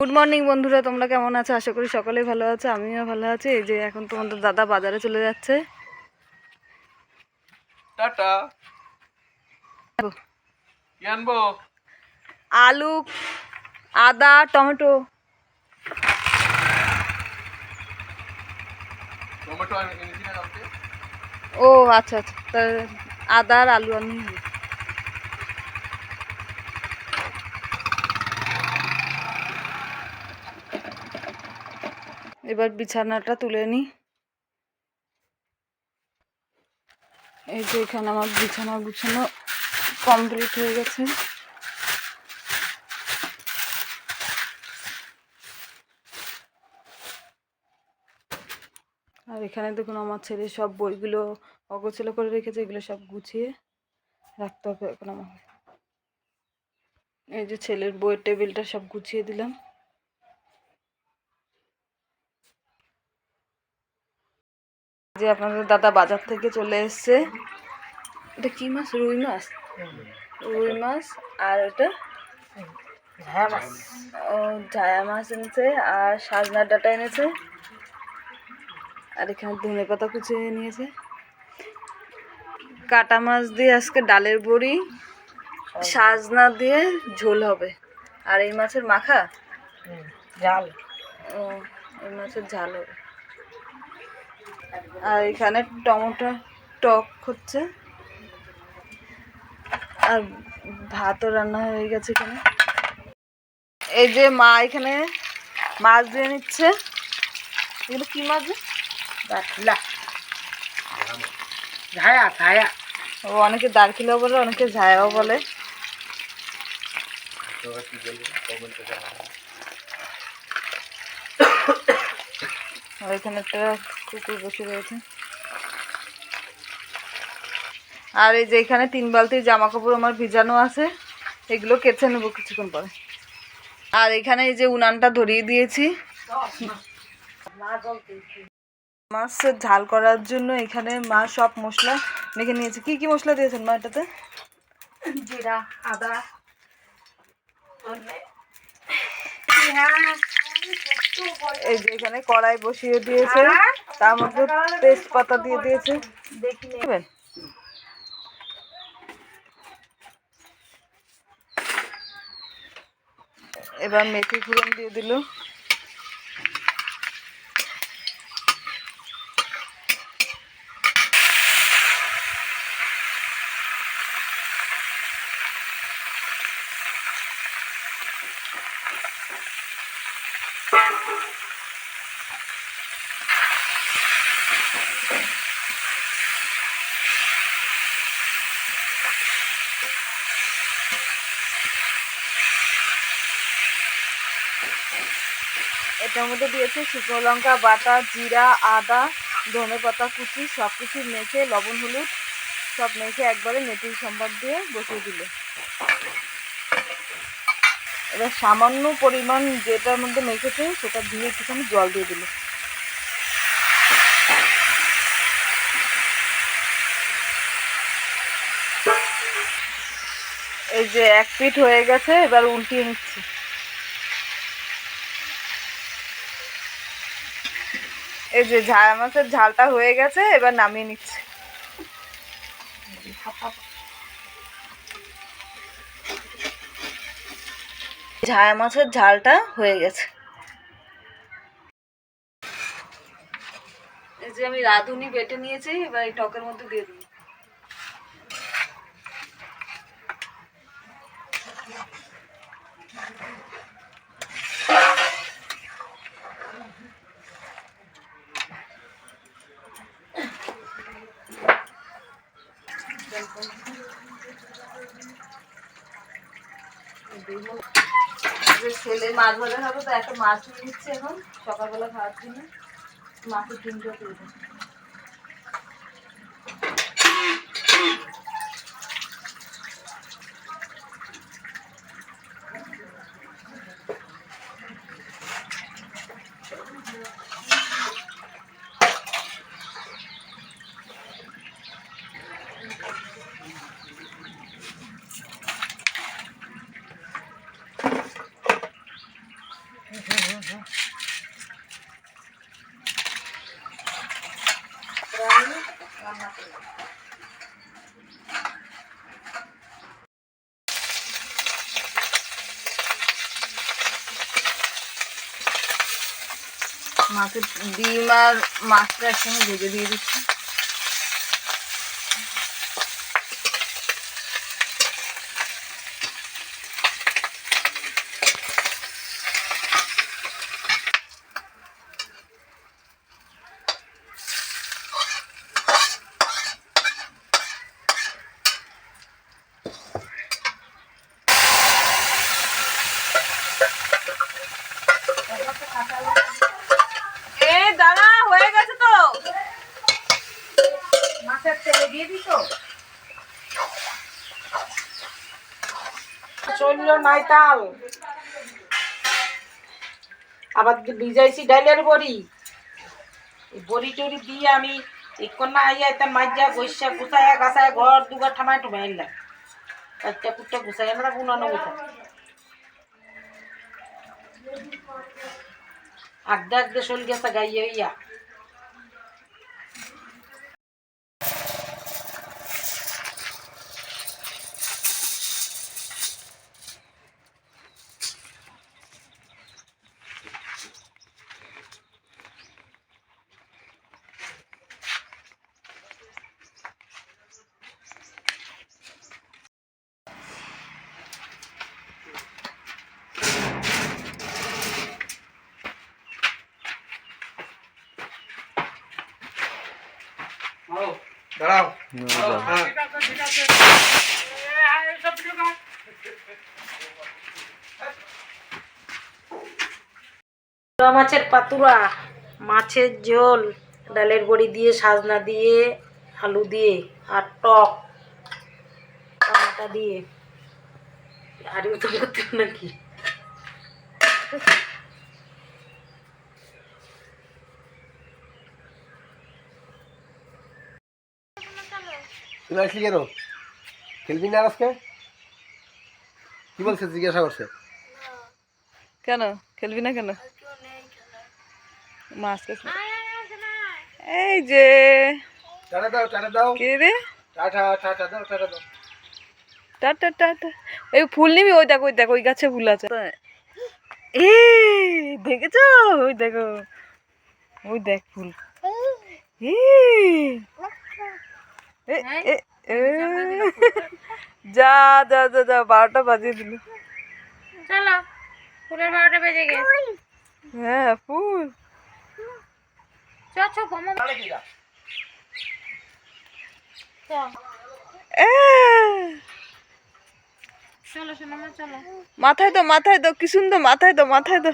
Good morning বন্ধুরা তোমরা কেমন আছো? আশা করি সকলেই ভালো আছো আমিও ভালো আছি। এই যে এখন তোমাদের দাদা বাজারে চলে যাচ্ছে। টাটা। আনব? আলু আদা টমেটো। টমেটো ও আচ্ছা আচ্ছা। আদা আর আলু আমি এবার বিছানাটা তুলে নিই এই যে এখানে আমার বিছানা গুছানো কমপ্লিট হয়ে গেছে। আর এখানে দেখুন আমার ছেলে সব বইগুলো অগোছালো করে রেখেছে, এগুলো সব গুছিয়ে রাখতে হবে এখন আমাকে। এই যে ছেলের বইয়ের টেবিলটা সব গুছিয়ে দিলাম। যে আপনাদের দাদা বাজার থেকে চলে এসছে। এটা কি মাছ? রুই মাছ? রুই মাছ আর এটা ও ঝায়া মাছ এনেছে আর সাজনার ডাটা এনেছে। আর এখানে ধনে পাতা কুচিয়ে নিয়েছে। কাটা মাছ দিয়ে আজকে ডালের বড়ি সাজনা দিয়ে ঝোল হবে। আর এই মাছের মাখা? জাল ও এই মাছের ঝাল হবে। আর এখানে টমেটো টক হচ্ছে। আর ভাতও রান্না হয়ে গেছে এখানে। এই যে মা এখানে মাছ দিয়ে নিচ্ছে। এগুলো কি মাছ রে? দাঁতলা ঝায়া ও অনেকে দারকিলাও বলে অনেকে ঝায়াও বলে। এখানে একটা কুকুর বসে রয়েছে। আর এই যে এখানে তিন বালতি জামা কাপড় আমার ভিজানো আছে, এগুলো কেচে নেব কিছুক্ষণ পরে। আর এখানে এই যে উনানটা ধরিয়ে দিয়েছি। মাছের ঝাল করার জন্য এখানে মা সব মশলা মেখে নিয়েছে। কি কি মশলা দিয়েছেন মা এটাতে? জিরা, আদা এই যে এখানে কড়াই বসিয়ে দিয়েছে। তার মধ্যে তেজপাতা দিয়ে দিয়েছে। দেখবেন এবার মেথি ফোড়ন দিয়ে দিল। এটার মধ্যে দিয়েছে শুকনো লঙ্কা, বাটা, জিরা, আদা, ধনে পাতা, কুচি সব কিছু মেখে লবণ, হলুদ, সব মেখে একবারে মেথির সম্বাদ দিয়ে বসিয়ে দিল। এবার সামান্য পরিমাণ যেটার মধ্যে মেখেছে, সেটা দিয়ে একটুখানি জল দিয়ে দিল। এই যে এক পিঠ হয়ে গেছে, এবার উল্টিয়ে নিচ্ছি। এই যে ঝাল মাছের ঝালটা হয়ে গেছে, এবার নামিয়ে নিচ্ছি। ঝায়া মাছের ঝালটা হয়ে গেছে। এই যে আমি রাঁধুনি বেটে নিয়েছি, এবার এই টকের মধ্যে দিয়ে দিই। যে ছেলে মাছ ভাজা হবে তো একটা মাছ নিচ্ছে এখন, সকালবেলা খাওয়ার জন্য। মাছের ডিমটা দিয়ে রান্না করলাম মাছের ডিম আর মাছটা একসঙ্গে ভেজে দিয়ে দিচ্ছি এ দাদা হয়ে গেছে তো মাছের তেলে দিয়ে দিত নাই তাল আবার ভিজাইছি ডাইলের বড়ি? বড়ি টড়ি দিয়ে আমি না আইয়া তার মাঝা গৈসা গুছায়া গাছায় ঘর দুঘর ঠামাই টুমাই এলাম চারটা কুটটা গুছাই আমরা বুনানো গুছা আগদা আগদা শোল গেছে গাইয়া ইয়া দাঁড়াও। পোড়া মাছের পাতুরা মাছের ঝোল ডালের বড়ি দিয়ে সাজনা দিয়ে আলু দিয়ে আর টক টমাটা দিয়ে। আর তো করতে নাকি? তুই আসলি কেন? খেলবি না আজকে? কি বলছে জিজ্ঞাসা করছে? কেন? খেলবি না কেন? মাছ এই যে। টাটা দাও টাটা দাও। কে রে? টাটা টাটা দাও টাটা দাও। টাটা টাটা। এই ফুল নিবি? ওই দেখো ওই দেখো ওই গাছে ফুল আছে। এ দেখেছ? ওই দেখো। ওই দেখ ফুল। এ। যা যা যা যা বারোটা বাজিয়ে দিল। চলো ফুলের বারোটা বেজে গেছে। হ্যাঁ ফুল। চ চ গমা এ, চলো সোনামা চলো। মাথায় তো মাথায় তো কি সুন্দর মাথায় তো মাথায় তো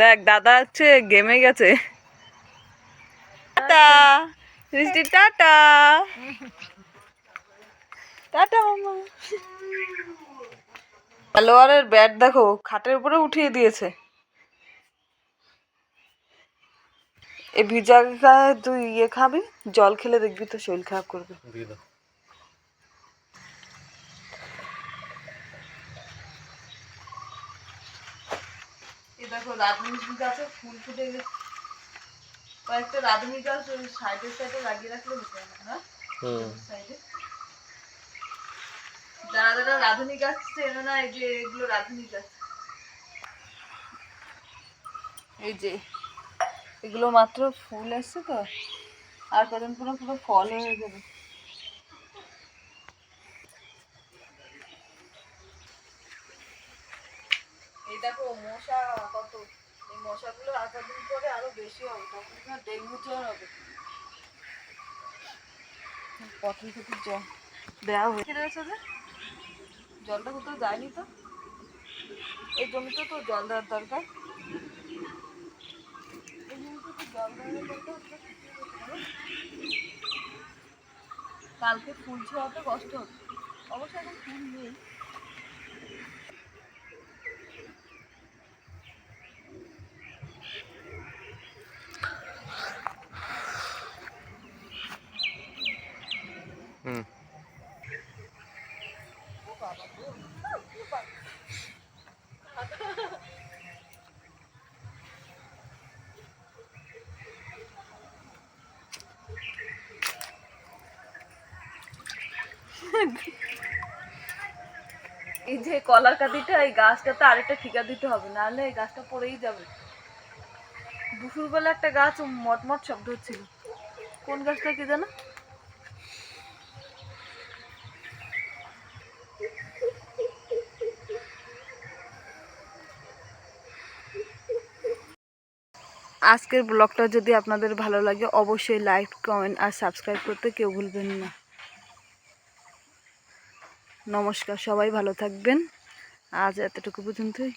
দেখ দাদা হচ্ছে গেমে গেছে। টাটা। সৃষ্টি টাটা টাটা মামা খেলোয়াড়ের ব্যাট দেখো খাটের উপরে উঠিয়ে দিয়েছে। এই ভিজা তুই ইয়ে খাবি জল খেলে দেখবি তো শরীর খারাপ করবে। দেখো গাছে ফুল ফুটে গেছে। কয়েকটা রাধুনি গাছ ওই সাইডে সাইডে লাগিয়ে রাখলে হতো না। হুম। সাইডে যারা যারা রাধুনি গাছ চেনো না এই যে এগুলো রাধুনি গাছ। এই যে এগুলো মাত্র ফুল এসছে তো আর কদিন পুরো পুরো ফল হয়ে যাবে। এই দেখো মশা কত। মশাগুলো পরে আরও বেশি হবে, তখন ডেঙ্গু জ্বর হবে। পটল জল দেওয়া হয়ে রয়েছে যে জলটা কোথাও যায়নি তো? এই জমিতে তো জল দেওয়ার দরকার? কালকে ফুল ছোঁয়াতে কষ্ট হতো অবশ্য এখন ফুল নেই। এই যে কলার কাঁদিটা, এই গাছটাতে আরেকটা ঠিকা দিতে হবে, নাহলে এই গাছটা পড়েই যাবে। একটা গাছ মটমট শব্দ হচ্ছিল। কোন গাছটা কি জানো? আজকের ব্লগটা যদি আপনাদের ভালো লাগে, অবশ্যই লাইক, কমেন্ট আর সাবস্ক্রাইব করতে কেউ ভুলবেন না। নমস্কার সবাই ভালো থাকবেন। আজ এতটুকু পর্যন্তই।